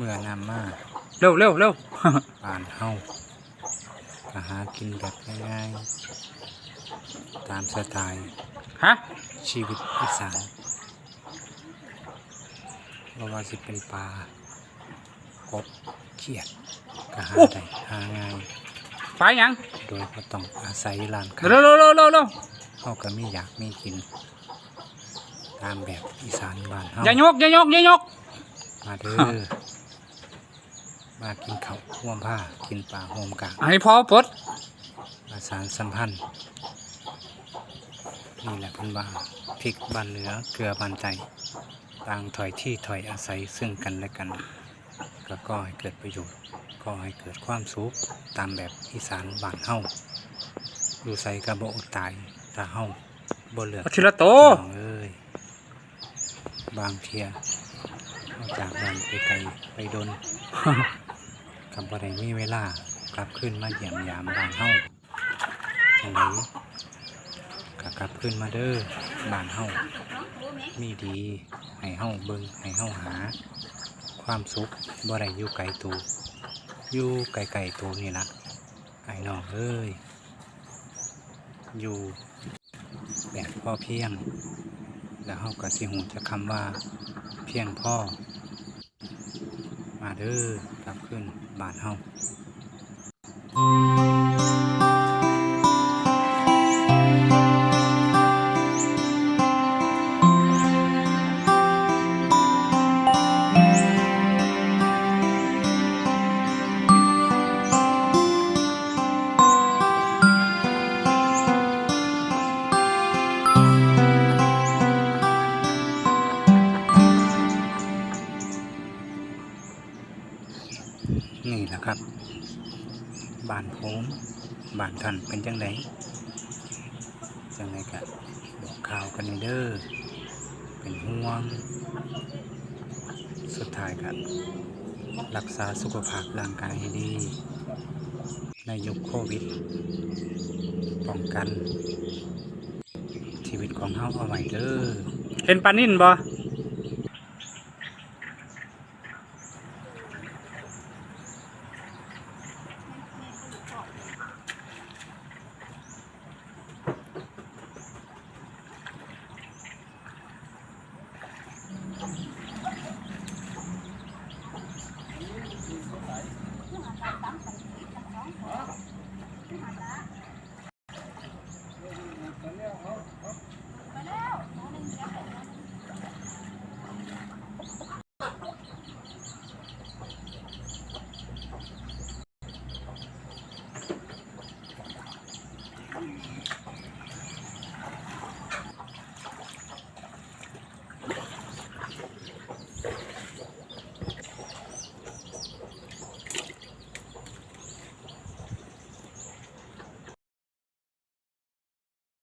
เมื่อนำมาเร็วเร็วเร็วบ้านเฮาก็หากินแบบง่ายๆตามสไตล์ฮะชีวิตอีสานบ่ว่าสิเป็นปลากบเขียดก็หาได้หาง่ายไปหยังโดยบ่ต้องอาศัยร้านค้าเร็วเร็วเร็วเร็วเร็วเฮาก็มีอยากมีกิน ตามแบบอีสานบ้านเฮาอย่ายกอย่ายกอย่ายกมาเด้อ มากินข้าวห่วมผ้ากินปลาโฮมกากให้พอปลดมาสารสัมพันธ์นี่แหละเพิ่นว่าพริกบ้านเหนือเกลือบ้านใจต่างถอยที่ถอยอาศัยซึ่งกันและกันก็ก่อให้เกิดประโยชน์ก่อให้เกิดความสุขตามแบบอีสานบ้านเฮาอยู่ใส่กระโบอดตายถ้าเฮาบ่เลือกเอาทีละโตน้องเอ้ยบางเทียออกจากบ้านไปไกลไปดน กับบ่ได้มีเวลากลับขึ้นมาเยี่ยมยามบ้านเฮาจังไดก็กลับขึ้นมาเด้อบ้านเฮามีดีให้เฮาเบิ่งให้เฮาหา ความสุขบ่ได้อยู่ไกลตัวอยู่ไกลๆตัวนี่ละไอ้น้องเอ้ยอยู่แบบพ่อเพียง แล้วเฮาก็สิหูจะคำว่าเพียงพ่อ มาเด้อกลับขึ้นบ้านเฮา นี่แหละครับ บานผมบานท่านเป็นจังไดจังไดกะบอกข่าวกันเด้อเป็นห่วง สุดท้ายกันรักษาสุขภาพร่างกายให้ดี ในยุคโควิด ป้องกัน ชีวิตของเฮาเอาไว้เด้อเห็นปานิ่นบ่ สามสัน